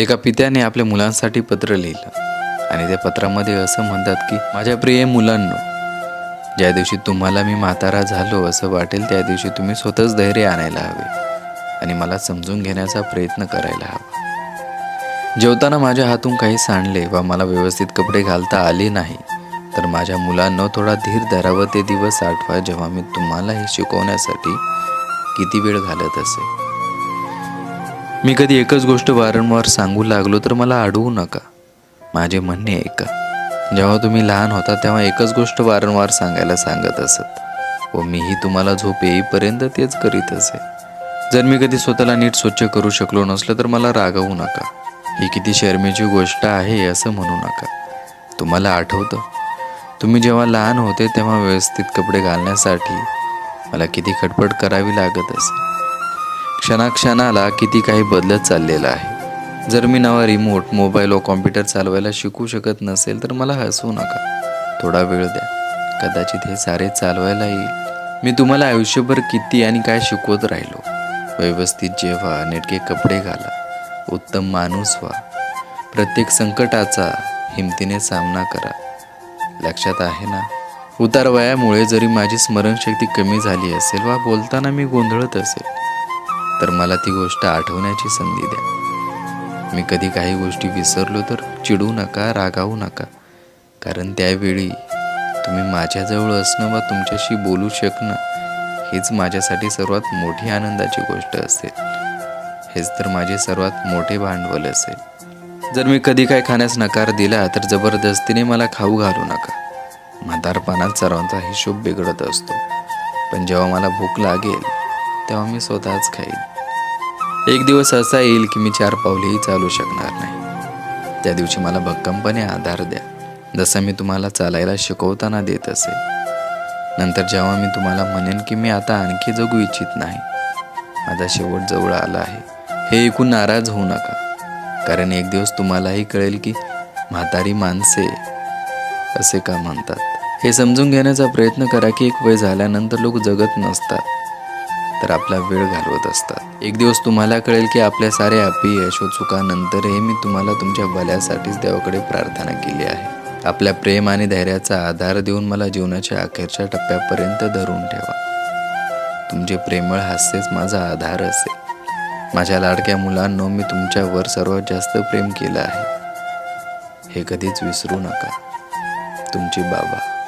एका पित्याने आपल्या मुलांसाठी पत्र लिहिलं. आणि त्या पत्रामध्ये असं म्हणतात की माझ्या प्रिय मुलांनो ज्या दिवशी तुम्हाला मी म्हातारा झालो असं वाटेल त्या दिवशी तुम्ही स्वतःच धैर्य आणायला हवे आणि मला समजून घेण्याचा प्रयत्न करायला हवा. जेवताना माझ्या हातून काही सांडले वा मला व्यवस्थित कपडे घालता आले नाही तर माझ्या मुलांना थोडा धीर धरावं ते दिवस आठवा जेव्हा मी तुम्हाला हे शिकवण्यासाठी किती वेळ घालत असे. मी कधी एकच गोष्ट वारंवार सांगू लागलो तर मला अडवू नका. माझे म्हणणे ऐका जेव्हा तुम्ही लहान होता तेव्हा एकच गोष्ट वारंवार सांगायला सांगत असत. व मीही तुम्हाला झोप येईपर्यंत तेच करीत असे. जर मी कधी स्वतःला नीट स्वच्छ करू शकलो नसलं तर मला रागवू नका. ही किती शर्मेची गोष्ट आहे असं म्हणू नका. तुम्हाला आठवतं? तुम्ही जेव्हा लहान होते तेव्हा व्यवस्थित कपडे घालण्यासाठी मला किती खटपट करावी लागत असे. क्षणाक्षणाला किती काही बदलत चाललेलं आहे. जर मी नवा रिमोट मोबाईल व कॉम्प्युटर चालवायला शिकू शकत नसेल तर मला हसवू नका. थोडा वेळ द्या. कदाचित हे सारे चालवायला येईल. मी तुम्हाला आयुष्यभर किती आणि काय शिकवत राहिलो. व्यवस्थित जेव्हा नेटके कपडे घाला. उत्तम माणूस व्हा. प्रत्येक संकटाचा हिमतीने सामना करा. लक्षात आहे ना? उतारवयामुळे जरी माझी स्मरणशक्ती कमी झाली असेल वा बोलताना मी गोंधळत असेल तर मला ती गोष्ट आठवण्याची संधी द्या. मी कधी काही गोष्टी विसरलो तर चिडू नका रागावू नका. कारण त्यावेळी तुम्ही माझ्याजवळ असणं वा तुमच्याशी बोलू शकणं हेच माझ्यासाठी सर्वात मोठी आनंदाची गोष्ट असेल. हेच तर माझे सर्वात मोठे भांडवल असेल. जर मी कधी काय खाण्यास नकार दिला तर जबरदस्तीने मला खाऊ घालू नका. म्हातारपणात सर्वांचा हिशोब बिघडत असतो. पण जेव्हा मला भूक लागेल तेव्हा मी स्वतःच खाईन. एक दिवस असा येईल की मी चार पावलेही चालू शकणार नाही. त्या दिवशी मला भक्कमपणे आधार द्या. जसं मी तुम्हाला चालायला शिकवताना देत असे. नंतर जेव्हा मी तुम्हाला म्हणेन की मी आता आणखी जगू इच्छित नाही माझा शेवट जवळ आला आहे. हे ऐकून नाराज होऊ नका. कारण एक दिवस तुम्हालाही कळेल की म्हातारी माणसे असे का म्हणतात. हे समजून घेण्याचा प्रयत्न करा की एक वय झाल्यानंतर लोक जगत नसतात. तर आपला वेळ घालवत असतात. एक दिवस तुम्हाला कळेल की आपल्या साऱ्या अपयश व चुकानंतरही मी तुम्हाला तुमच्या भल्यासाठीच देवाकडे प्रार्थना केली आहे. आपल्या प्रेम आणि धैर्याचा आधार देऊन मला जीवनाच्या अखेरच्या टप्प्यापर्यंत धरून ठेवा. तुमचे प्रेमळ हास्यच माझा आधार असेल. माझ्या लाडक्या मुलांनो मी तुमच्यावर सर्वात जास्त प्रेम केलं आहे. हे कधीच विसरू नका. तुमची बाबा.